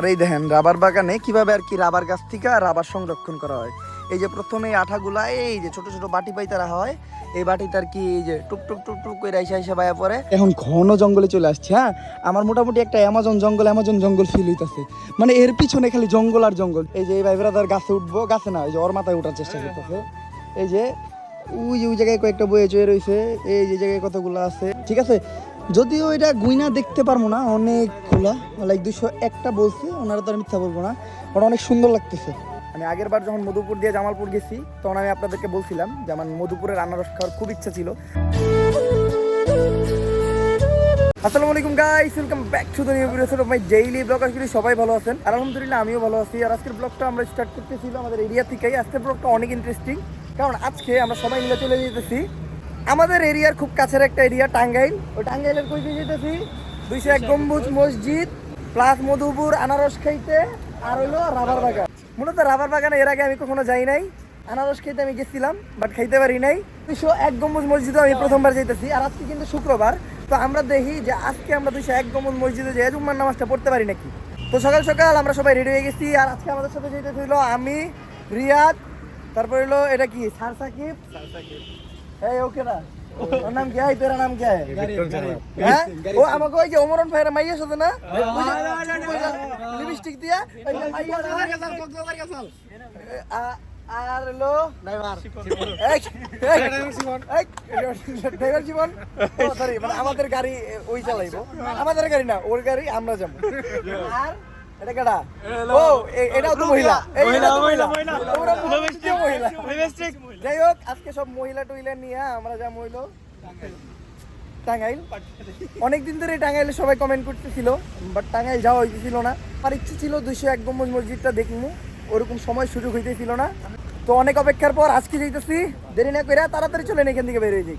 আর এই দেখেন, রাবার বাগানে কীভাবে আর কি রাবার গাছ থেকে রাবার সংরক্ষণ করা হয়? এই যে প্রথমে আঠাগুলা, এই যে ছোট ছোট বাটি পাইতে রাখা হয়, এই বাটিতে আর কি এই যে টুক টুক টুক টুক করে আইসা আইসা বাইয়া পরে এখন ঘন জঙ্গলে চলে আসছে হ্যাঁ? আমার মোটামুটি একটা অ্যামাজন জঙ্গল অ্যামাজন জঙ্গল ফিল হইতাছে। মানে এর পিছনে খালি জঙ্গল আর জঙ্গল। এই যে এই ভাই ব্রাদার গাছে উঠবো, গাছে না, এই যে ওর মাথায় উঠার চেষ্টা করতেছে। এই যে, ওই যে ওই জায়গায় কয়েকটা বয়ে চয়ে রয়েছে এই যে জায়গায় কতগুলো আছে, ঠিক আছে? যদিও এটা গুইনা দেখতে পারব না, অনেক খোলা লাইক দুশো একটা বলছে, ওনারা তো আর মিথ্যা বলব না ওটা অনেক সুন্দর লাগতেছে। আমি আগের বার যখন মধুপুর দিয়ে জামালপুর গেছি, তখন আমি আপনাদেরকে বলছিলাম যে আমার মধুপুরের আনারস খাওয়ার খুব ইচ্ছা ছিল। আসসালামু আলাইকুম ব্যাক আশা সবাই ভালো আছেন। আমিও ভালো আছি। আর আজকের ব্লগটা আমরা স্টার্ট করতেছিল আমাদের এরিয়া আজকের ব্লগটা অনেক ইন্টারেস্টিং কারণ আজকে আমরা সবাই মিলে চলে যেতেছি আমাদের এরিয়ার খুব কাছের একটা এরিয়া, টাঙ্গাইল। ওই টাঙ্গাইলের কই দিয়ে যেতেছি দুইশো এক গম্বুজ, মসজিদ, প্লাস মধুপুর, আনারস খাইতে, আর হইল রাবার বাগান। মূলত রাবার বাগানে এর আগে আমি কখনো যাই নাই। আনারস খেতে আমি গেছিলাম, বাট খাইতে পারি নাই। দুইশো এক গম্বুজ মসজিদে আমি প্রথমবার যাইতেছি, আর আজকে কিন্তু শুক্রবার। তো আমরা দেখি যে আজকে আমরা দুইশো এক গম্বুজ মসজিদে যে জুম্মার নামাজটা পড়তে পারি নাকি। তো সকাল সকাল আমরা সবাই রেডি হয়ে গেছি, আর আজকে আমাদের সাথে যেতে ছিল আমি, রিয়াদ, তারপর হলো এটা কি সার সাকিব এই ওকে না ওর নাম কি এই তোর নাম কি হ্যাঁ ও আমাকে ওই যে ওমরন ভাইয়ের মাইয়া সাথে না লিপস্টিক দিয়া ওই যে মাইয়া আ- আর হলো এই, এই, এই, ড্রাইভার জীবন সরি মানে আমাদের গাড়ি ওই চালাইবো আমাদের গাড়ি না ওর গাড়ি আমরা যাব আর এটা কাটা ও এটাও তো মহিলা এই, এটাও তো মহিলা মহিলা মহিলা যাই হোক আজকে সব মহিলা টহিলা নিয়ে আমরা যা মহিলা টাঙ্গাইল। অনেকদিন ধরে টাঙ্গাইলে সবাই কমেন্ট করতেছিল বাট টাঙ্গাইল যাওয়া হইতেছিল না। আর ইচ্ছে ছিল দুইশো এক গম্বুজ মসজিদটা দেখব ওরকম সময় সুযোগ হইতেছিল না। তো অনেক অপেক্ষার পর আজকে যাইতেছি দেরি না করে তাড়াতাড়ি চলেন এখান থেকে বের হয়ে যাই।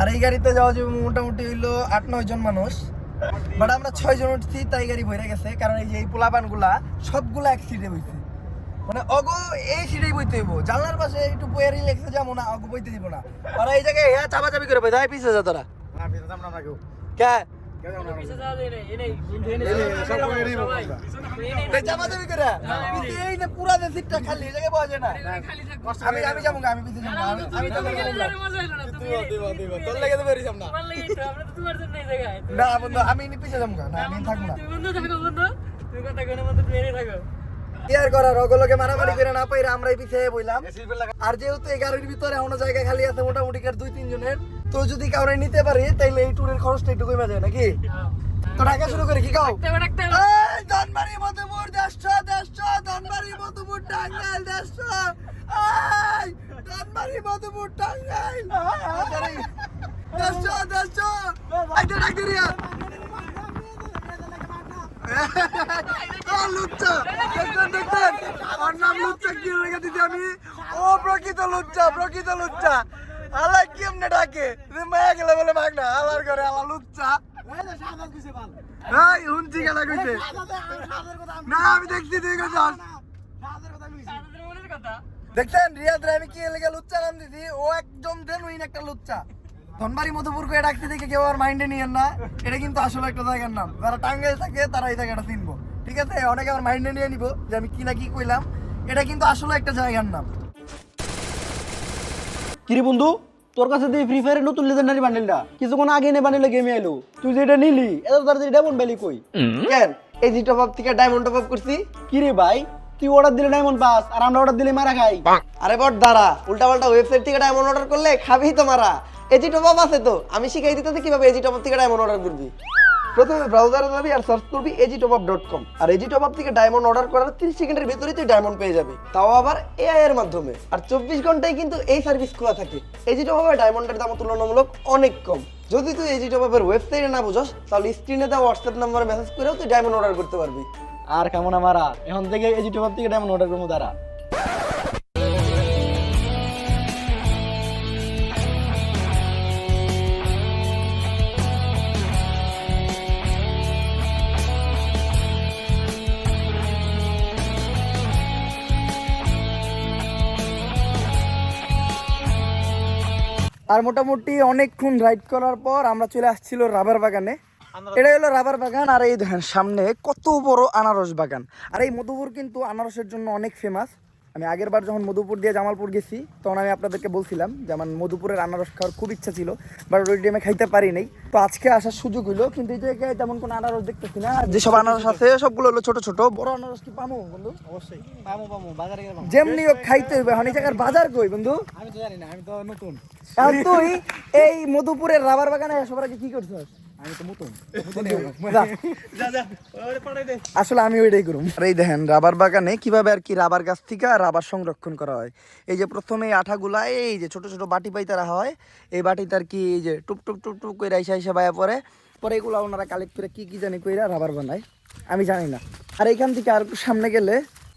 আর এই গাড়িতে যাওয়া যাবে মোটামুটি হইল আট নয় জন মানুষ। বাট আমরা ছয় জন উঠছি তাই গাড়ি ভরে গেছে কারণ এই যে এই পোলাপানগুলা সবগুলা সিটে বইছে মানে অগো এই সিটেই বইতে হইব। জানলার পাশে একটু বইয়ে রিল্যাক্সে যাব না অগো বইতে দিব না। ওরা এই জায়গায় হ্যাঁ চাপা চাপি করে বই যায় পিছিয়ে যা তোরা। কে? আমি আমি যাব আমি পিছিয়ে যাব আমি আমি না না। বন্ধু আমি নি যাব গা, না আমি থাকব না কি আর করার ওগুলোকে মারামারি করে না পাইরা আমরাই পিছিয়ে বইলাম আর যেহেতু এই গাড়ির ভিতরে এখনও জায়গা খালি আছে মোটামুটি কার দুই তিন জনের তো যদি কাউরে নিতে পারি তাইলে এই ট্যুরের খরচটা একটু কমে যায় নাকি? তো ঢাকা শুরু করে কি কাও? ধনবাড়ি মধুপুর দেড়শো দেড়শো ধনবাড়ি মধুপুর টাঙ্গাইল এই ধনবাড়ি মধুপুর টাঙ্গাইল। দেড়শো দেড়শো। একটা ডাক্তার ও লুচ্চা। দেখতেন ওর নাম লুচ্চা কি আমি ও প্রকৃত লুচ্চা প্রকৃত লুচ্চা। আলা কি এমনি ডাকে মায়া গেলে বলে না। করে না, আমি দেখছি কইছস দেখছেন, রিয়াদ আমি কি লেগে লুচ্চা নাম দিছি? ও একদম জেনুইন একটা লুচ্চা। ধনবাড়ি মধুপুর করে ডাকতে দেখে কেউ আর মাইন্ডে নিয়েন না। এটা কিন্তু আসলে একটা জায়গার নাম। যারা টাঙ্গাইল থাকে তারা এই জায়গাটা চিনবো। ঠিক আছে? অনেকে আমার মাইন্ডে নিয়ে নিব যে আমি কি না কি কইলাম। এটা কিন্তু আসলে একটা জায়গার নাম। কিরে বন্ধু? তোর কাছে দিয়ে ফ্রি ফায়ারের নতুন লেজেন্ডারি বান্ডেলটা কিছুক্ষণ আগে নে বান্ডেলে গেমে এলো। তুই যেটা নিলি এত তাড়াতাড়ি ডায়মন্ড ভ্যালি কই? কেন? এই জি টপ আপ থেকে ডায়মন্ড টপ আপ করছি। কিরে ভাই? তুই অর্ডার দিলে ডায়মন্ড পাস আর আমরা অর্ডার দিলে মারা খাই। আরে বট দাঁড়া। উল্টা পাল্টা ওয়েবসাইট থেকে ডায়মন্ড অর্ডার করলে খাবি তো মারা। এজি টপ আপ আছে তো। আমি শিখাই দিতেছি কীভাবে এজি টপ আপ থেকে ডায়মন্ড অর্ডার করবি প্রথমে ব্রাউজারে যাবি আর সার্চ করবি AG top up dot com আর এজি টপ আপ থেকে ডায়মন্ড অর্ডার করার তিরিশ সেকেন্ডের ভিতরেই তুই ডায়মন্ড পেয়ে যাবি। তাও আবার এআই এর মাধ্যমে। আর চব্বিশ ঘন্টায় কিন্তু এই সার্ভিস খোলা থাকে। এজি টপ আপে ডায়মন্ডের দাম তুলনামূলক অনেক কম। যদি তুই এজি টপ আপের ওয়েবসাইটে না বুঝস তাহলে স্ক্রিনে দেওয়া হোয়াটসঅ্যাপ নাম্বারে মেসেজ করেও তুই ডায়মন্ড অর্ডার করতে পারবি। আর কেমন মারা এখন থেকে এজি টপ থেকে ডায়মন্ড অর্ডার করব তারা আর মোটামুটি অনেকক্ষণ রাইড করার পর আমরা চলে আসছিল রাবার বাগানে। এটা হলো রাবার বাগান আর এই দেখেন সামনে কত বড় আনারস বাগান। আর এই মধুপুর কিন্তু আনারসের জন্য অনেক ফেমাস আমি আগের বার যখন মধুপুর দিয়ে জামালপুর গেছি তখন আমি আপনাদেরকে বলছিলাম যে আমার মধুপুরের আনারস খাওয়ার খুব ইচ্ছা ছিল বাট ওই টাইমে খাইতে পারি নাই। তো আজকে আসার সুযোগ হইল কিন্তু এই জায়গায় তেমন কোনো আনারস দেখতেছি না। যেসব আনারস আছে সবগুলো হলো ছোট ছোট। বড় আনারস কি পামো বন্ধু? অবশ্যই। পামো পামো বাজারে গেলে পামো। যেমনি হোক খাইতে হইবে এখন এই জায়গার বাজার কই বন্ধু? আমি তো জানি না আমি তো নতুন। তুই এই মধুপুরের রাবার বাগানে সবার আগে কি করছিস? আসলে আমি ওইটাই করুম। আর এই দেখেন রাবার বাগানে কীভাবে আর কি রাবার গাছ থেকে রাবার সংরক্ষণ করা হয়। এই যে প্রথমে এই আঠাগুলা এই যে ছোট ছোট বাটি পাইতে রাখা হয়। এই বাটিতে আর কি এই যে টুক টুক টুক টুক করে আইসা আইসা বায়া পরে পরে এগুলো ওনারা কালেক্ট করে কি কি জানি কইরা রাবার বানায়। আমি জানি না। আর এইখান থেকে আর সামনে গেলে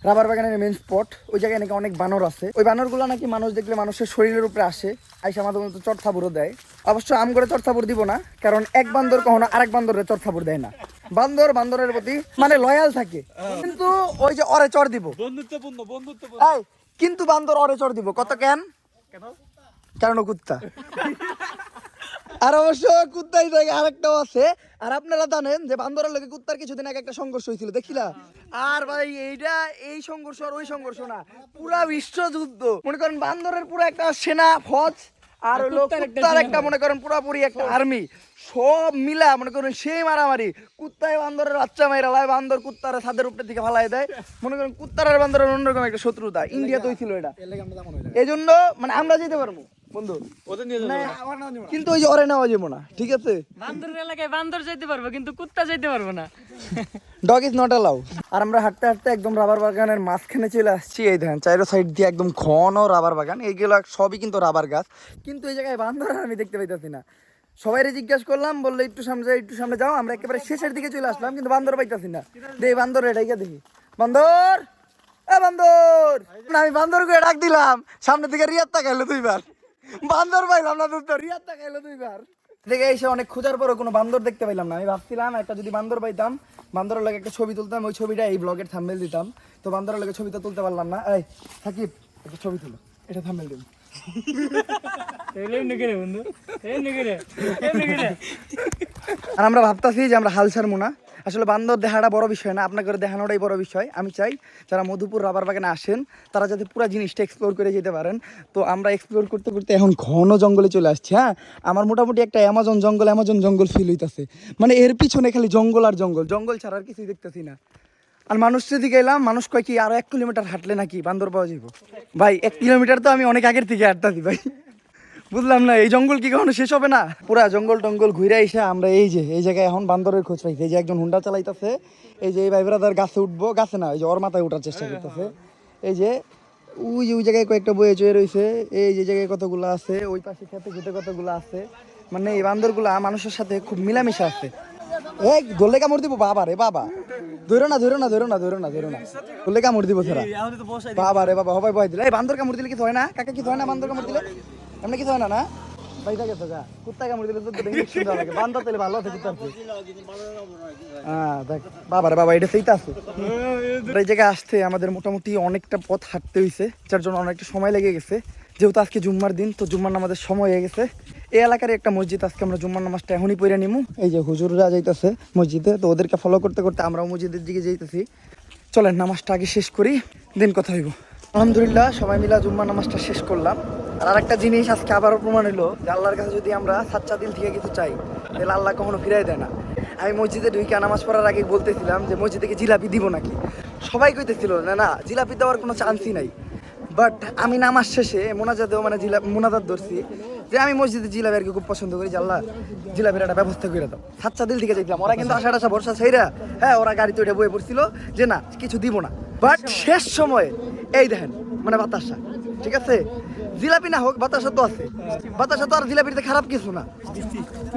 রাবার বাগানের মেন স্পট ওই জায়গায় নাকি অনেক বানর আছে। ওই বানরগুলো নাকি মানুষ দেখলে মানুষের শরীরের উপরে আসে। আইসা আমাদের মতো চটথাপুরও দেয়। অবশ্য আম করে চটথাপুর দিব না কারণ এক বান্দর কখনো আরেক বান্দরের চটথাপুর দেয় না। বান্দর বান্দরের প্রতি মানে লয়াল থাকে। কিন্তু ওই যে অরে চর দিব। বন্ধুত্বপূর্ণ বন্ধুত্বপূর্ণ। কিন্তু বান্দর অরে চর দিব। কত কেন? কেন? কারণ কুত্তা? আর অবশ্য কুত্তাই জায়গায় আরেকটাও আছে। আর আপনারা জানেন যে বান্দরের লোকে কুত্তার কিছুদিন আগে একটা সংঘর্ষ হয়েছিল দেখিলা? আর ভাই এইটা এই সংঘর্ষ আর ওই সংঘর্ষ না। পুরা বিশ্বযুদ্ধ। মনে করেন বান্দরের পুরো একটা সেনা ফৌজ আর হলো কুত্তার একটা মনে করেন পুরাপুরি একটা আর্মি সব মিলা মনে করেন সেই মারামারি। কুত্তায় বান্দরের বাচ্চা মাইরা লাই বান্দর কুত্তার ছাদের উপরে দিকে ফালাই দেয়। মনে করেন কুত্তার আর বান্দরের অন্যরকম একটা শত্রুতা। ইন্ডিয়াতেই ছিল এটা। এই জন্য মানে আমরা যেতে পারব বন্ধু। ওদের নিয়ে কিন্তু ওই যে অরে নেওয়া যাব না ঠিক আছে? বান্দরের এলাকায় বান্দর যাইতে পারব কিন্তু কুত্তা যাইতে পারব না। ডগ ইজ নট অ্যালাউ আর আমরা হাঁটতে হাঁটতে একদম রাবার বাগানের মাঝখানে চলে আসছি, এই দেখেন চাইরো সাইড দিয়ে একদম ঘন রাবার বাগান, এইগুলো সবই কিন্তু রাবার গাছ। কিন্তু এই জায়গায় বান্দর আমি দেখতে পাইতেছি না। সবাইরে জিজ্ঞাসা করলাম, বলল, একটু সামনে একটু সামনে যাও। আমরা একেবারে শেষের দিকে চলে আসলাম, কিন্তু বান্দর পাইতেছি না। দেখি বান্দর এটাইকে দেখি। বান্দর! এ বান্দর! আমি বান্দর করে ডাক দিলাম। সামনে থেকে রিয়াদ তাকাইলো দুইবার। বান্দর পাইলাম না তো রিয়াদ তাকাইলো দুইবার। দেখে এসে অনেক খোঁজার পরও কোনো বান্দর দেখতে পাইলাম না। আমি ভাবছিলাম, একটা যদি বান্দর পাইতাম বান্দরের লাগে একটা ছবি তুলতাম, ওই ছবিটা এই ব্লগের থাম্বেল দিতাম। তো বান্দরের লাগে ছবি তো তুলতে পারলাম না। এই, সাকিব, একটা ছবি তুলো, এটা থাম্বেল দিন আর আমরা ভাবতাছি যে আমরা হাল ছাড়বো না। আসলে বান্দর দেখাটা বড় বিষয় না, আপনাকে দেখানোটাই বড় বিষয়। আমি চাই যারা মধুপুর রাবার বাগানে আসেন, তারা যাতে পুরো জিনিসটা এক্সপ্লোর করে যেতে পারেন। তো আমরা এক্সপ্লোর করতে করতে এখন ঘন জঙ্গলে চলে আসছি হ্যাঁ? আমার মোটামুটি একটা অ্যামাজন জঙ্গল অ্যামাজন জঙ্গল ফিল হইতাছে। মানে এর পিছনে খালি জঙ্গল আর জঙ্গল। জঙ্গল ছাড়া আর কিছুই দেখতেছি না। আর মানুষ দিকে এলাম মানুষ কয় কি, আরও এক কিলোমিটার হাঁটলে নাকি বান্দর পাওয়া যাব ভাই, এক কিলোমিটার তো আমি অনেক আগের থেকে হাঁটতাছি ভাই। বুঝলাম না, এই জঙ্গল কি কখনো শেষ হবে না? পুরা জঙ্গল টঙ্গল ঘুরে এসে আমরা এই যে, এই জায়গায় এখন বান্দরের খোঁজ পাইছি। এই যে একজন হুন্ডা চালাইতেছে, এই যে এই ভাই ব্রাদার গাছে উঠবো, গাছে না, এই যে ওর মাথায় উঠার চেষ্টা করতেছে। এই যে ওই যে ওই জায়গায় কয়েকটা বয়ে চয়ে রয়েছে এই যে জায়গায় কতগুলো আছে, ওই পাশে খেতে খেতে কতগুলো আছে। মানে এই বান্দরগুলা মানুষের সাথে খুব মিলামিশা আছে। বাবা হয় দেখ বাবা এটা সেইটা আছে। এই জায়গায় আসতে আমাদের মোটামুটি অনেকটা পথ হাঁটতে হয়েছে যার জন্য অনেকটা সময় লেগে গেছে। যেহেতু আজকে জুম্মার দিন, তো জুম্মার নামাজের সময় হয়ে গেছে। এই এলাকার একটা মসজিদ, আজকে আমরা জুম্মার নামাজটা এখনই পড়ে নিমু। এই যে হুজুররা যাইতেছে মসজিদে, তো ওদেরকে ফলো করতে করতে আমরাও মসজিদের দিকে যাইতেছি। চলেন, নামাজটা আগে শেষ করি, দিন কথা হইব। আলহামদুলিল্লাহ, সবাই মিলা জুম্মার নামাজটা শেষ করলাম। আর আরেকটা জিনিস আজকে আবারও প্রমাণ হলো যে আল্লাহর কাছে যদি আমরা সাচ্চা দিল থেকে কিছু চাই, তাহলে আল্লাহ কখনো ফিরাই দেয় না। আমি মসজিদে ঢুকে নামাজ পড়ার আগে বলতেছিলাম যে মসজিদে কি জিলাপি দিব নাকি? সবাই কইতেছিল না না, জিলাপি দেওয়ার কোনো চান্সই নাই। বাট আমি নামাজ শেষে মোনাজাতেও মানে জিলা মোনাজাত ধরছি। যে আমি মসজিদে জিলাপি খুব পছন্দ করি জানলা জিলাপির একটা ব্যবস্থা করে দাও। সাচ্চা দিল থেকে দেখলাম ওরা কিন্তু আশা আশা, ভরসা সেইরা হ্যাঁ ওরা গাড়িতে তৈরি বয়ে পড়ছিল যে না, কিছু দিব না। বাট শেষ সময়ে, এই দেখেন মানে বাতাসা, ঠিক আছে? জিলাপি না হোক, বাতাসা তো আছে। বাতাসা তো আর জিলাপিতে খারাপ কিছু না।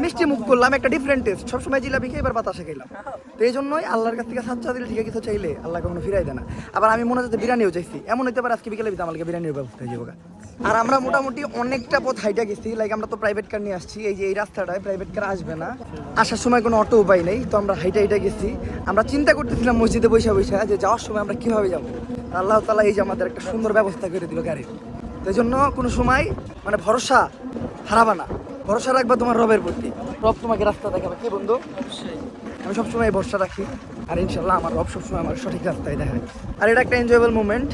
মিষ্টি মুখ করলাম, একটা ডিফারেন্ট টেস্ট সবসময় জিলাপি খেয়ে এবার বাতাসা খেলাম। তো এই জন্যই আল্লাহর কাছ থেকে সাচ্চা দিল ঠিক কিছু চাইলে আল্লাহ কখনো ফিরাই দেয় না। আবার আমি মনে হচ্ছে বিরিয়ানিও চাইছি। এমন হতে পারে আজকে বিকেলে আমাকে বিরিয়ানির ব্যবস্থা হয়ে যাবে আর আমরা মোটামুটি অনেকটা পথ হাইটা গেছি। লাইক আমরা তো প্রাইভেট কার নিয়ে আসছি। এই যে এই রাস্তাটায় প্রাইভেট কার আসবে না। আসার সময় কোনো অটো উপায় নেই। তো আমরা হাইটা হাইটা গেছি। আমরা চিন্তা করতেছিলাম মসজিদে বৈশা বৈশা যে যাওয়ার সময় আমরা কীভাবে যাব? আল্লাহ তালা এই যে আমাদের একটা সুন্দর ব্যবস্থা করে দিল গাড়ির। তো এই জন্য কোনো সময় মানে ভরসা হারাবা না। ভরসা রাখবা তোমার রবের প্রতি। রব তোমাকে রাস্তা দেখাবে। কি বন্ধু? আমি সবসময় ভরসা রাখি। আর ইনশাল্লাহ আমার রব সবসময় আমার সঠিক রাস্তায় দেখায় আর এটা একটা এনজয়েবল মুমেন্ট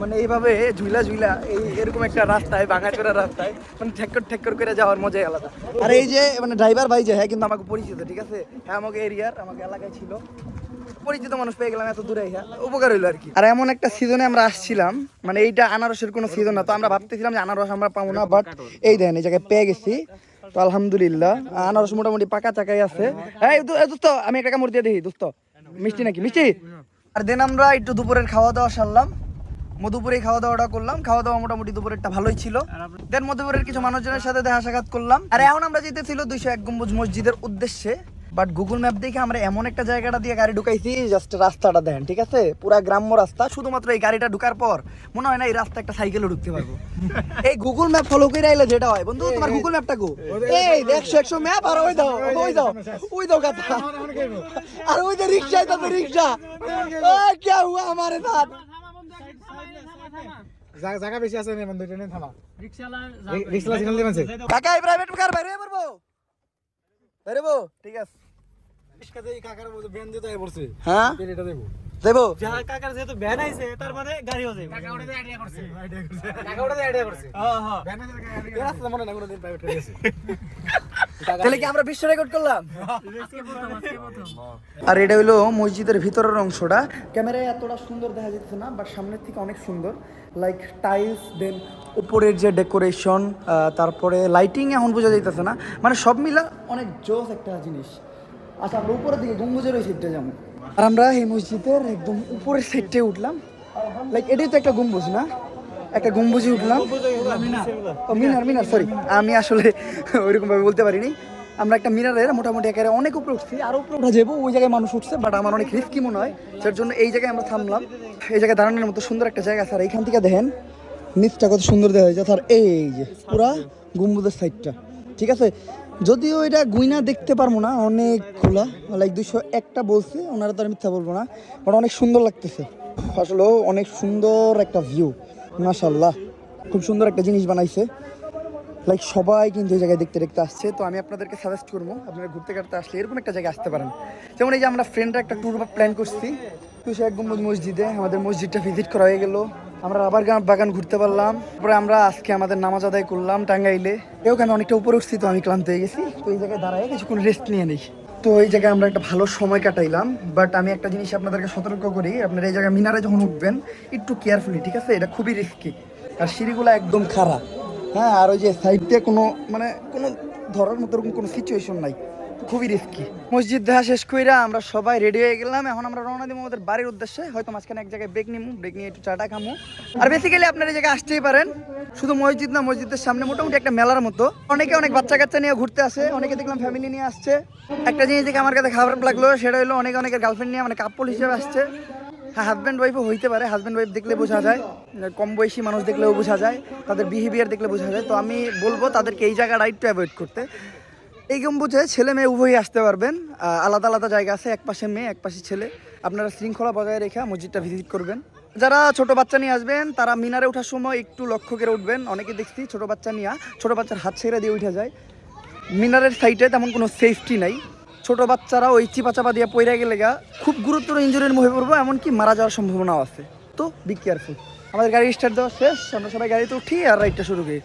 মানে এইভাবে ঝুলা ঝুলা এই এরকম একটা রাস্তায় বাঁকা চোরা রাস্তায় মানে ঠেক্কর ঠেক্কর করে যাওয়ার মজাই আলাদা। আর এই যে মানে ড্রাইভার ভাই যে হ্যাঁ কিন্তু আমাকে পরিচিত ঠিক আছে? হ্যাঁ আমাকে এরিয়ার আমাকে এলাকায় ছিল। পরিচিত মানুষ পেয়ে গেলাম এত দূরে উপকার হইল আর কি। আর এমন একটা সিজনে আমরা আসছিলাম মানে এইটা আনারসের কোনো সিজন না তো আমরা ভাবতেছিলাম যে আনারস আমরা পাবো না বাট এই দেন এই জায়গায় পেয়ে গেছি। তো আলহামদুলিল্লাহ আনারস মোটামুটি পাকা চাকাই আছে। এই দোস্ত আমি একটা কামড় দিয়ে দেখি দোস্ত। মিষ্টি নাকি? মিষ্টি? আর দেন আমরা একটু দুপুরের খাওয়া দাওয়া সারলাম। মধুপুরে খাওয়া দাওয়াটা করলাম। খাওয়া দাওয়া মোটামুটি দুপুরেরটা ভালোই ছিল। দেন মধুপুরের কিছু মানুষজনের সাথে দেখা সাক্ষাৎ করলাম। আর এখন আমরা যেতেছিল দুইশো এক গম্বুজ মসজিদের উদ্দেশ্যে। বাট গুগল ম্যাপ দেখে আমরা এমন একটা জায়গাটা দিয়ে গাড়ি ঢুকাইছি জাস্ট রাস্তাটা দেন ঠিক আছে? পুরা গ্রাম্য রাস্তা শুধুমাত্র এই গাড়িটা ঢুকার পর মনে হয় না এই রাস্তা একটা সাইকেলে ঢুকতে পারব। এই গুগল ম্যাপ ফলো করে আইলে যেটা হয় বন্ধু তোমার গুগল ম্যাপটা গো এই একশো একশো ম্যাপ আর ওই দাও ওই দাও ওই দাও কথা। আর ওই যে রিক্সা তো রিক্সা। কে হুয়া আমারে সাথ জায়গা জায়গা বেশি আছে নে বন্ধু ট্রেনে থামা। রিক্সাওয়ালা রিক্সা সিগন্যাল দিবেন কাকা এই প্রাইভেট কার বাইরে পারব বাইরে বো ঠিক আছে। কাকার মধ্যে ব্যান দিতে আই পড়ছে। হ্যাঁ? এটা দেবো। দেবো? কাকার যেহেতু ভ্যান আইছে তার মানে গাড়িও যাবে কাকা আইডিয়া করছে। আইডিয়া করছে। কাকা ওটাতে আইডিয়া করছে। হ্যাঁ হ্যাঁ। ব্যান আছে কাকা আইডিয়া রাস্তা মনে না কোনোদিন প্রাইভেট ট্রেনে আছে তাহলে কি আমরা বিশ্ব রেকর্ড করলাম? আর এটা হলো মসজিদের ভিতরের অংশটা। ক্যামেরায় এতটা সুন্দর দেখা যাচ্ছে না বাট সামনের থেকে অনেক সুন্দর। লাইক টাইলস দেন উপরের যে ডেকোরেশন তারপরে লাইটিং এখন বোঝা যাইতেছে না। মানে সব মিলা অনেক জোস একটা জিনিস। আচ্ছা আমরা উপরের দিকে গম্বুজের ওই সাইডটা যাব। আর আমরা এই মসজিদের একদম উপরের সাইডটায় উঠলাম। লাইক এটাই তো একটা গম্বুজ না? একটা গম্বুজে উঠলাম। ও, মিনার মিনার সরি আমি আসলে ওইরকম ভাবে বলতে পারিনি। আমরা একটা মিনারের মোটামুটি একেবারে অনেক উপরে উঠছি, আর উপরে উঠা যাব, ওই জায়গায় মানুষ উঠছে বাট আমার অনেক রিস্কি মনে হয়। যার জন্য এই জায়গায় আমরা থামলাম। এই জায়গায় দাঁড়ানোর মতো সুন্দর একটা জায়গা স্যার এইখান থেকে দেখেন, নিচটা কত সুন্দর দেখা যায় স্যার এই যে পুরা গম্বুজের সাইডটা ঠিক আছে? যদিও এটা গুইনা দেখতে পারব না, অনেক খোলা। লাইক দুইশো একটা বলছে, ওনারা তো আর মিথ্যা বলব না বাট অনেক সুন্দর লাগতেছে। আসলে অনেক সুন্দর একটা ভিউ মাশাল্লাহ খুব সুন্দর একটা জিনিস বানাইছে। লাইক সবাই কিন্তু এই জায়গায় দেখতে দেখতে আসছে। তো আমি আপনাদেরকে সাজেস্ট করব, আপনারা ঘুরতে কাটতে আসলে এরকম একটা জায়গায় আসতে পারেন। যেমন এই যে আমরা ফ্রেন্ডরা একটা ট্যুর প্ল্যান করছি। তো সে এক গম্বুজ মসজিদে আমাদের মসজিদটা ভিজিট করা হয়ে গেলো। আমরা আবার গা- বাগান ঘুরতে পারলাম। তারপরে আমরা আজকে আমাদের নামাজ আদায় করলাম টাঙ্গাইলে। আমি অনেকটা উপরে উঠছি তো আমি ক্লান্ত হয়ে গেছি। তো এই জায়গায় দাঁড়ায় কিছুক্ষণ রেস্ট নিয়ে নিই। তো এই জায়গায় আমরা একটা ভালো সময় কাটাইলাম বাট আমি একটা জিনিস আপনাদেরকে সতর্ক করি, আপনারা এই জায়গায় মিনারে যখন উঠবেন, একটু কেয়ারফুলি ঠিক আছে? এটা খুবই রিস্কি আর সিঁড়িগুলো একদম খারাপ হ্যাঁ আর ওই যে সাইড দিয়ে কোনো মানে কোনো ধরার মতো কোনো সিচুয়েশন নাই। খুবই রিস্কি মসজিদ দেখা শেষ কইরা আমরা সবাই রেডি হয়ে গেলাম। এখন আমরা রওনা দিব আমাদের বাড়ির উদ্দেশ্যে। হয়তো মাঝখানে এক জায়গায় ব্রেক নিমু ব্রেক নিয়ে একটু চাটা খামু। আর বেসিক্যালি আপনারা এই জায়গায় আসতেই পারেন। শুধু মসজিদ না, মসজিদের সামনে মোটামুটি একটা মেলার মতো। অনেকে অনেক বাচ্চা কাচ্চা নিয়ে ঘুরতে আসে, অনেকে দেখলাম ফ্যামিলি নিয়ে আসছে। একটা জিনিস দেখে আমার কাছে খারাপ লাগল, সেটা হলো অনেকে অনেকের গার্লফ্রেন্ড নিয়ে মানে কাপল হিসেবে আসছে। হ্যাঁ হাজব্যান্ড ওয়াইফও হইতে পারে হাজব্যান্ড ওয়াইফ দেখলে বোঝা যায়। কম বয়সী মানুষ দেখলেও বোঝা যায়। তাদের বিহেভিয়ার দেখলে বোঝা যায়। তো আমি বলব তাদেরকে এই জায়গাটা একটু অ্যাভয়েড করতে। এই গম্বুজে ছেলে মেয়ে উভয়ই আসতে পারবেন। আলাদা আলাদা জায়গা আছে, এক পাশে মেয়ে, এক পাশে ছেলে। আপনারা শৃঙ্খলা বজায় রেখে মসজিদটা ভিজিট করবেন। যারা ছোট বাচ্চা নিয়ে আসবেন, তারা মিনারে ওঠার সময় একটু লক্ষ্য করে উঠবেন। অনেকে দেখছি ছোট বাচ্চা নিয়ে, ছোট বাচ্চার হাত ছেড়ে দিয়ে উঠে যায়। মিনারের সাইডে তেমন কোনো সেফটি নাই। ছোট বাচ্চারা ওই চিপা চাপা দিয়ে পইরা গেলে গা, খুব গুরুতর ইঞ্জুরির মুখে পড়ব, এমনকি মারা যাওয়ার সম্ভাবনাও আছে। তো বি কেয়ারফুল আমাদের গাড়ি স্টার্ট দেওয়া শেষ, আমরা সবাই গাড়িতে উঠি আর রাইডটা শুরু করি।